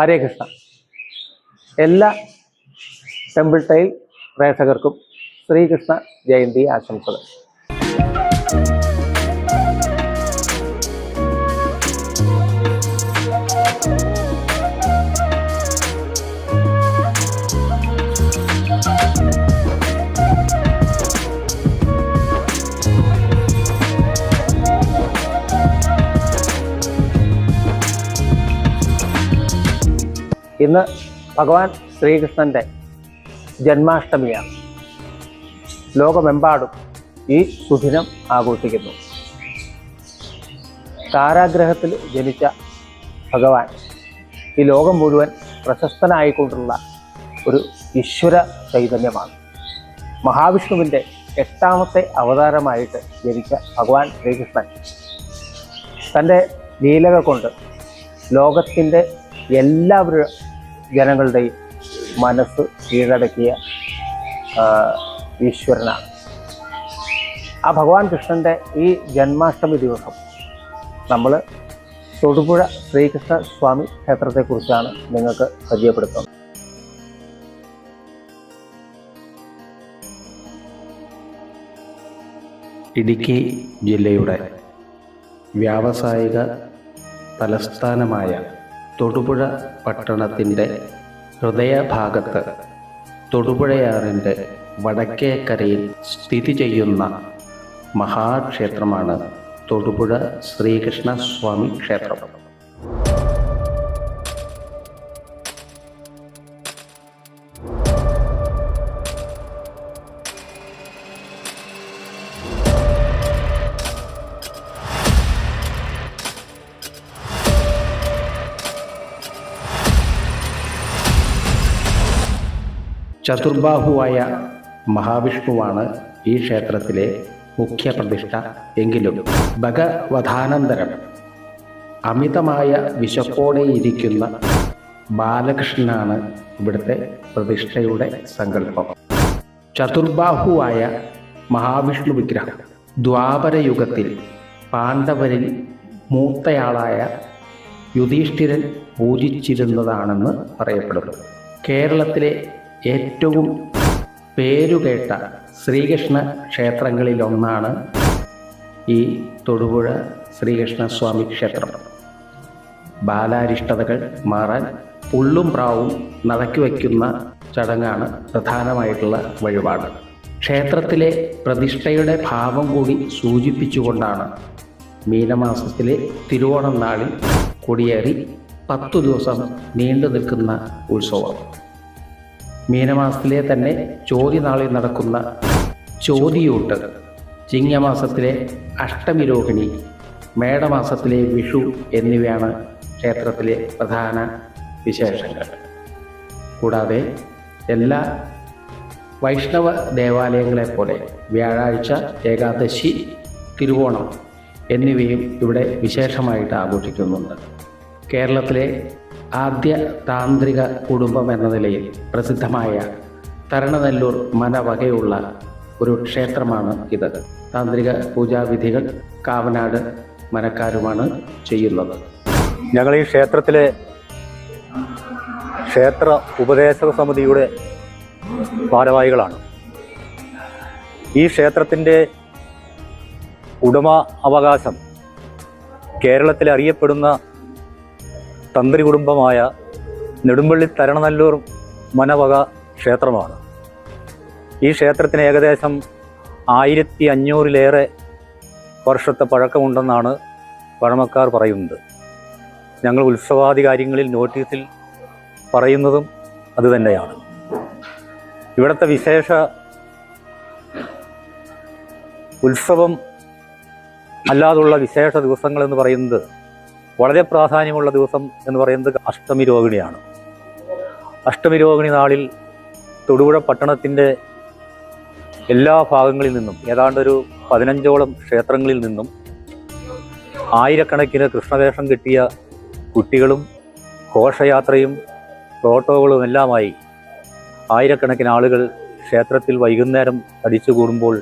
ഹരേ കൃഷ്ണ. എല്ലാ temple tile പ്രേക്ഷകർക്കും ശ്രീകൃഷ്ണ ജയന്തി ആശംസകൾ. ഇന്ന് ഭഗവാൻ ശ്രീകൃഷ്ണന്റെ ജന്മാഷ്ടമിയാണ്. ലോകമെമ്പാടും ഈ സുദിനം ആഘോഷിക്കുന്നു. താരാഗ്രഹത്തിൽ ജനിച്ച ഭഗവാൻ ഈ ലോകം മുഴുവൻ പ്രശസ്തനായിക്കൊണ്ടുള്ള ഒരു ഈശ്വര ചൈതന്യമാണ്. മഹാവിഷ്ണുവിന്റെ എട്ടാമത്തെ അവതാരമായിട്ട് ജനിച്ച ഭഗവാൻ ശ്രീകൃഷ്ണൻ തന്റെ ലീലകൾ കൊണ്ട് ലോകത്തിന്റെ എല്ലാവരും ജനങ്ങളുടെയും മനസ്സ് കീഴടക്കിയ ഈശ്വരനാണ് ആ ഭഗവാൻ കൃഷ്ണന്റെ ഈ ജന്മാഷ്ടമി ദിവസം നമ്മൾ തൊടുപുഴ ശ്രീകൃഷ്ണ സ്വാമി ക്ഷേത്രത്തെക്കുറിച്ചാണ് നിങ്ങൾക്ക് പരിചയപ്പെടുത്തുന്നത്. ഇടുക്കി ജില്ലയുടെ വ്യാവസായിക തലസ്ഥാനമായ തൊടുപുഴ പട്ടണത്തിന്റെ ഹൃദയഭാഗത്ത് തൊടുപുഴയാറിന്റെ വടക്കേക്കരയിൽ സ്ഥിതി ചെയ്യുന്ന മഹാക്ഷേത്രമാണ് തൊടുപുഴ ശ്രീകൃഷ്ണസ്വാമി ക്ഷേത്രം. ചതുർബാഹുവായ മഹാവിഷ്ണുവാണ് ഈ ക്ഷേത്രത്തിലെ മുഖ്യ പ്രതിഷ്ഠ എങ്കിലും ഭഗവധാനന്തരം അമിതമായ വിശപ്പോടെ ഇരിക്കുന്ന ബാലകൃഷ്ണനാണ് ഇവിടുത്തെ പ്രതിഷ്ഠയുടെ സങ്കല്പം. ചതുർബാഹുവായ മഹാവിഷ്ണു വിഗ്രഹം ദ്വാപരയുഗത്തിൽ പാണ്ഡവരിൽ മൂത്തയാളായ യുധിഷ്ഠിരൻ പൂജിച്ചിരുന്നതാണെന്ന് പറയപ്പെടുന്നു. കേരളത്തിലെ ഏറ്റവും പേരുകേട്ട ശ്രീകൃഷ്ണ ക്ഷേത്രങ്ങളിലൊന്നാണ് ഈ തൊടുപുഴ ശ്രീകൃഷ്ണസ്വാമി ക്ഷേത്രം. ബാലാരിഷ്ടതകൾ മാറാൻ പുള്ളും പ്രാവും നടക്കി വയ്ക്കുന്ന ചടങ്ങാണ് പ്രധാനമായിട്ടുള്ള വഴിപാട്. ക്ഷേത്രത്തിലെ പ്രതിഷ്ഠയുടെ ഭാവം കൂടി സൂചിപ്പിച്ചുകൊണ്ടാണ് മീനമാസത്തിലെ തിരുവോണം നാളിൽ കൊടിയേറി പത്തു ദിവസം നീണ്ടു നിൽക്കുന്ന ഉത്സവം. മീനമാസത്തിലെ തന്നെ ചോതി നാളിൽ നടക്കുന്ന ചോതിയൂട്ട് ചിങ്ങമാസത്തിലെ അഷ്ടമി രോഹിണി മേടമാസത്തിലെ വിഷു എന്നിവയാണ് ക്ഷേത്രത്തിലെ പ്രധാന വിശേഷങ്ങൾ. കൂടാതെ എല്ലാ വൈഷ്ണവ ദേവാലയങ്ങളെ പോലെ വ്യാഴാഴ്ച ഏകാദശി തിരുവോണം എന്നിവയും ഇവിടെ വിശേഷമായിട്ട് ആഘോഷിക്കുന്നുണ്ട്. കേരളത്തിലെ ആദ്യ താന്ത്രിക കുടുംബം എന്ന നിലയിൽ പ്രസിദ്ധമായ തരണനെല്ലൂർ മനവകയുള്ള ഒരു ക്ഷേത്രമാണ് ഇത്. താന്ത്രിക പൂജാവിധികൾ കാവനാട് മനക്കാരുമാണ് ചെയ്യുന്നത്. ഞങ്ങൾ ഈ ക്ഷേത്രത്തിലെ ക്ഷേത്ര ഉപദേശക സമിതിയുടെ ഭാരവാഹികളാണ്. ഈ ക്ഷേത്രത്തിന്റെ ഉടമ അവകാശം കേരളത്തിൽ അറിയപ്പെടുന്ന തന്ത്രി കുടുംബമായ നെടുമ്പള്ളി തരണനല്ലൂർ മനവക ക്ഷേത്രമാണ്. ഈ ക്ഷേത്രത്തിന് ഏകദേശം ആയിരത്തി അഞ്ഞൂറിലേറെ വർഷത്തെ പഴക്കമുണ്ടെന്നാണ് പഴമക്കാർ പറയുന്നത്. ഞങ്ങൾ ഉത്സവാദി കാര്യങ്ങളിൽ നോട്ടീസിൽ പറയുന്നതും അതുതന്നെയാണ് ഇവിടുത്തെ വിശേഷ ഉത്സവം അല്ലാതുള്ള വിശേഷ ദിവസങ്ങളെന്ന് പറയുന്നത് വളരെ പ്രാധാന്യമുള്ള ദിവസം എന്ന് പറയുന്നത് അഷ്ടമി രോഹിണിയാണ്. അഷ്ടമി രോഹിണി നാളിൽ തൊടുപുഴ പട്ടണത്തിന്റെ എല്ലാ ഭാഗങ്ങളിൽ നിന്നും ഏതാണ്ട് ഒരു പതിനഞ്ചോളം ക്ഷേത്രങ്ങളിൽ നിന്നും ആയിരക്കണക്കിന് കൃഷ്ണവേഷം കിട്ടിയ കുട്ടികളും ഘോഷയാത്രയും ഫോട്ടോകളും എല്ലാമായി ആയിരക്കണക്കിന് ആളുകൾ ക്ഷേത്രത്തിൽ വൈകുന്നേരം തടിച്ചുകൂടുമ്പോൾ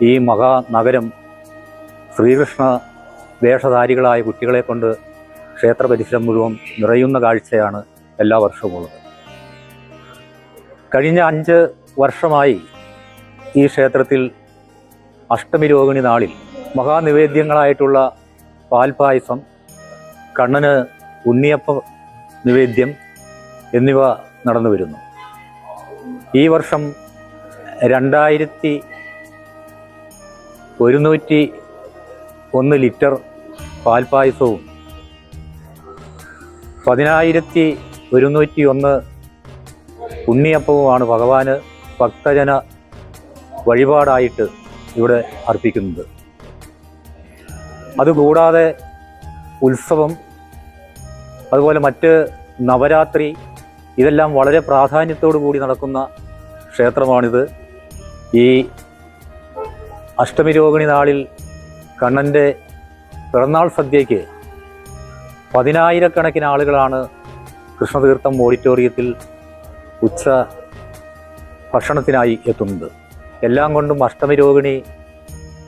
ഈ മഹാനഗരം ശ്രീകൃഷ്ണ വേഷധാരികളായ കുട്ടികളെ കൊണ്ട് ക്ഷേത്ര പരിസരം മുഴുവൻ നിറയുന്ന കാഴ്ചയാണ് എല്ലാ വർഷവും ഉള്ളത്. കഴിഞ്ഞ അഞ്ച് വർഷമായി ഈ ക്ഷേത്രത്തിൽ അഷ്ടമി രോഹിണി നാളിൽ മഹാനിവേദ്യങ്ങളായിട്ടുള്ള പാൽപായസം കണ്ണന് ഉണ്ണിയപ്പ നിവേദ്യം എന്നിവ നടന്നു വരുന്നു. ഈ വർഷം രണ്ടായിരത്തി ഒരുന്നൂറ്റി ഒന്ന് ലിറ്റർ പാൽപായസവും പതിനായിരത്തി ഒരുന്നൂറ്റി ഒന്ന് ഉണ്ണിയപ്പവുമാണ് ഭഗവാന് ഭക്തജന വഴിപാടായിട്ട് ഇവിടെ അർപ്പിക്കുന്നത്. അതുകൂടാതെ ഉത്സവം അതുപോലെ മറ്റ് നവരാത്രി ഇതെല്ലാം വളരെ പ്രാധാന്യത്തോടു കൂടി നടക്കുന്ന ക്ഷേത്രമാണിത്. ഈ അഷ്ടമി രോഹിണി നാളിൽ കണ്ണന്റെ പിറന്നാൾ സദ്യയ്ക്ക് പതിനായിരക്കണക്കിന് ആളുകളാണ് കൃഷ്ണതീർത്ഥം ഓഡിറ്റോറിയത്തിൽ ഉച്ച ഭക്ഷണത്തിനായി എത്തുന്നത്. എല്ലാം കൊണ്ടും അഷ്ടമി രോഹിണി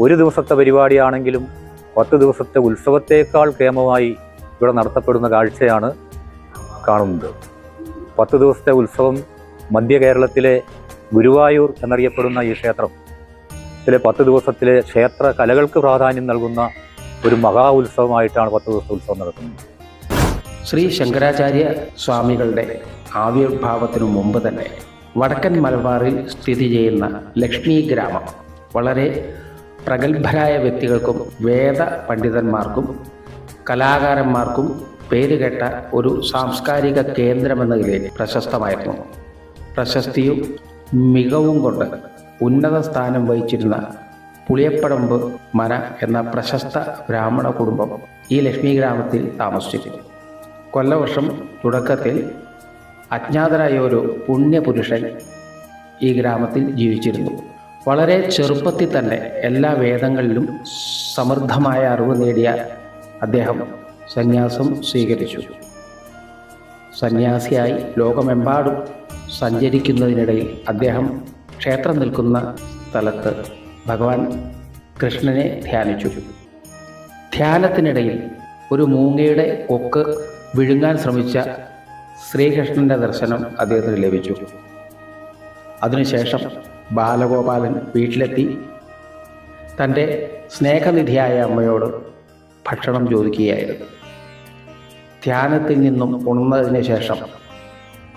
ഒരു ദിവസത്തെ പരിപാടിയാണെങ്കിലും പത്ത് ദിവസത്തെ ഉത്സവത്തേക്കാൾ കേമമായി ഇവിടെ നടത്തപ്പെടുന്ന കാഴ്ചയാണ് കാണുന്നത്. പത്ത് ദിവസത്തെ ഉത്സവം മധ്യ കേരളത്തിലെ ഗുരുവായൂർ എന്നറിയപ്പെടുന്ന ഈ ക്ഷേത്രം. ഇതിലെ പത്ത് ദിവസത്തിലെ ക്ഷേത്ര കലകൾക്ക് പ്രാധാന്യം നൽകുന്ന ഒരു മഹാ ഉത്സവമായിട്ടാണ് പത്ത് ദിവസത്തെ ഉത്സവം നടക്കുന്നത്. ശ്രീ ശങ്കരാചാര്യ സ്വാമികളുടെ ആവിർഭാവത്തിനു മുമ്പ് തന്നെ വടക്കൻ മലബാറിൽ സ്ഥിതി ചെയ്യുന്ന ലക്ഷ്മി ഗ്രാമം വളരെ പ്രഗത്ഭരായ വ്യക്തികൾക്കും വേദ പണ്ഡിതന്മാർക്കും കലാകാരന്മാർക്കും പേരുകേട്ട ഒരു സാംസ്കാരിക കേന്ദ്രമെന്ന നിലയിൽ പ്രശസ്തമായിരുന്നു. പ്രശസ്തിയും മികവും കൊണ്ട് ഉന്നത സ്ഥാനം വഹിച്ചിരുന്ന പുളിയപ്പടമ്പ് മന എന്ന പ്രശസ്ത ബ്രാഹ്മണ കുടുംബം ഈ ലക്ഷ്മി ഗ്രാമത്തിൽ താമസിച്ചിരുന്നു കൊല്ലവർഷം തുടക്കത്തിൽ അജ്ഞാതരായ ഒരു പുണ്യപുരുഷൻ ഈ ഗ്രാമത്തിൽ ജീവിച്ചിരുന്നു. വളരെ ചെറുപ്പത്തിൽ തന്നെ എല്ലാ വേദങ്ങളിലും സമൃദ്ധമായ അറിവ് നേടിയ അദ്ദേഹം സന്യാസം സ്വീകരിച്ചു. സന്യാസിയായി ലോകമെമ്പാടും സഞ്ചരിക്കുന്നതിനിടയിൽ അദ്ദേഹം ക്ഷേത്രം നിൽക്കുന്ന സ്ഥലത്ത് ഭഗവാൻ കൃഷ്ണനെ ധ്യാനിച്ചു. ധ്യാനത്തിനിടയിൽ ഒരു മൂങ്ങയുടെ കൊക്ക് വിഴുങ്ങാൻ ശ്രമിച്ച ശ്രീകൃഷ്ണന്റെ ദർശനം അദ്ദേഹത്തിന് ലഭിച്ചു. അതിനുശേഷം ബാലഗോപാലൻ വീട്ടിലെത്തി. തന്റെ സ്നേഹനിധിയായ അമ്മയോട് ഭക്ഷണം ചോദിക്കുകയായിരുന്നു. ധ്യാനത്തിൽ നിന്നും ഉണർന്നതിന് ശേഷം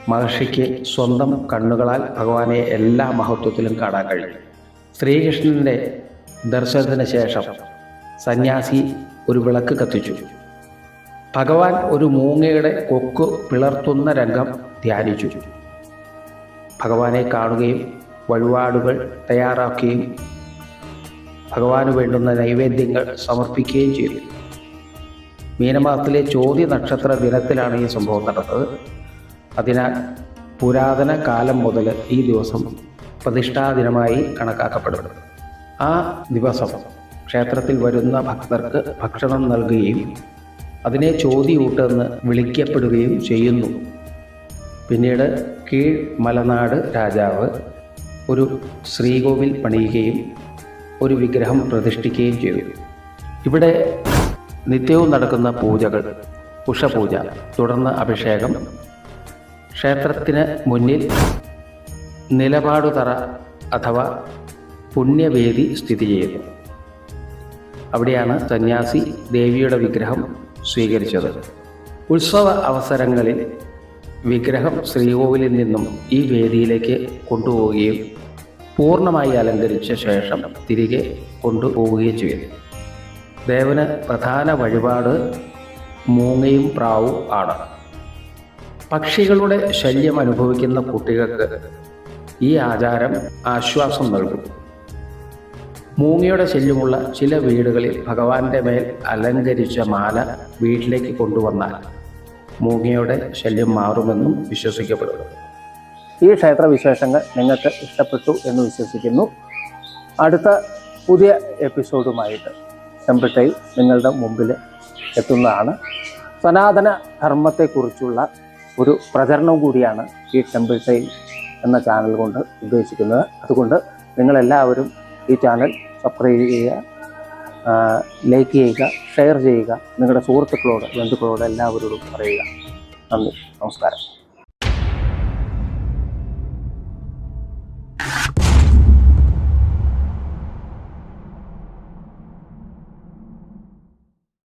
മഹർഷിക്ക് സ്വന്തം കണ്ണുകളാൽ ഭഗവാനെ എല്ലാ മഹത്വത്തിലും കാണാൻ കഴിയും ശ്രീകൃഷ്ണന്റെ ദർശനത്തിന് ശേഷം സന്യാസി ഒരു വിളക്ക് കത്തിച്ചു. ഭഗവാൻ ഒരു മൂങ്ങയുടെ കൊക്ക് പിളർത്തുന്ന രംഗം ധ്യാനിച്ചു. ഭഗവാനെ കാണുകയും വഴിപാടുകൾ തയ്യാറാക്കുകയും ഭഗവാന് വേണ്ടുന്ന നൈവേദ്യങ്ങൾ സമർപ്പിക്കുകയും ചെയ്തു. മീനമാസത്തിലെ ചോദ്യ നക്ഷത്ര ദിനത്തിലാണ് ഈ സംഭവം നടന്നത്. അതിനാൽ പുരാതന കാലം മുതൽ ഈ ദിവസം പ്രതിഷ്ഠാ ദിനമായി കണക്കാക്കപ്പെടുന്നു ആ ദിവസം ക്ഷേത്രത്തിൽ വരുന്ന ഭക്തർക്ക് ഭക്ഷണം നൽകുകയും അതിനെ ചോദ്യൂട്ടെന്ന് വിളിക്കപ്പെടുകയും ചെയ്യുന്നു. പിന്നീട് കീഴ് മലനാട് രാജാവ് ഒരു ശ്രീകോവിൽ പണിയുകയും ഒരു വിഗ്രഹം പ്രതിഷ്ഠിക്കുകയും ചെയ്തു. ഇവിടെ നിത്യവും നടക്കുന്ന പൂജകൾ ഉഷപൂജ തുടർന്ന് അഭിഷേകം ക്ഷേത്രത്തിന് മുന്നിൽ നിലപാടുതറ അഥവാ പുണ്യവേദി സ്ഥിതി ചെയ്യുന്നു. അവിടെയാണ് സന്യാസി ദേവിയുടെ വിഗ്രഹം സ്വീകരിച്ചത്. ഉത്സവ അവസരങ്ങളിൽ വിഗ്രഹം ശ്രീകോവിലിൽ നിന്നും ഈ വേദിയിലേക്ക് കൊണ്ടുപോവുകയും പൂർണമായി അലങ്കരിച്ച ശേഷം തിരികെ കൊണ്ടുപോവുകയും ചെയ്തു. ദേവന് പ്രധാന വഴിപാട് മൂങ്ങയും പ്രാവും ആണ്. പക്ഷികളുടെ ശല്യം അനുഭവിക്കുന്ന കുട്ടികൾക്ക് ഈ ആചാരം ആശ്വാസം നൽകും. മൂങ്ങയുടെ ശല്യമുള്ള ചില വീടുകളിൽ ഭഗവാന്റെ മേൽ അലങ്കരിച്ച മാല വീട്ടിലേക്ക് കൊണ്ടുവന്നാൽ മൂങ്ങയുടെ ശല്യം മാറുമെന്നും വിശ്വസിക്കപ്പെടുന്നു. ഈ ക്ഷേത്ര വിശേഷങ്ങൾ നിങ്ങൾക്ക് ഇഷ്ടപ്പെട്ടു എന്ന് വിശ്വസിക്കുന്നു. അടുത്ത പുതിയ എപ്പിസോഡുമായിട്ട് ചെമ്പിട്ടയിൽ നിങ്ങളുടെ മുമ്പിൽ എത്തുന്നതാണ്. സനാതന ധർമ്മത്തെക്കുറിച്ചുള്ള ഒരു പ്രചരണം കൂടിയാണ് ഈ ടെമ്പിൾട്ടൈൽ എന്ന ചാനൽ കൊണ്ട് ഉദ്ദേശിക്കുന്നത്. അതുകൊണ്ട് നിങ്ങളെല്ലാവരും ഈ ചാനൽ സബ്സ്ക്രൈബ് ചെയ്യുക ലൈക്ക് ചെയ്യുക ഷെയർ ചെയ്യുക. നിങ്ങളുടെ സുഹൃത്തുക്കളോട് ബന്ധുക്കളോട് എല്ലാവരോടും പറയുക. നന്ദി. നമസ്കാരം.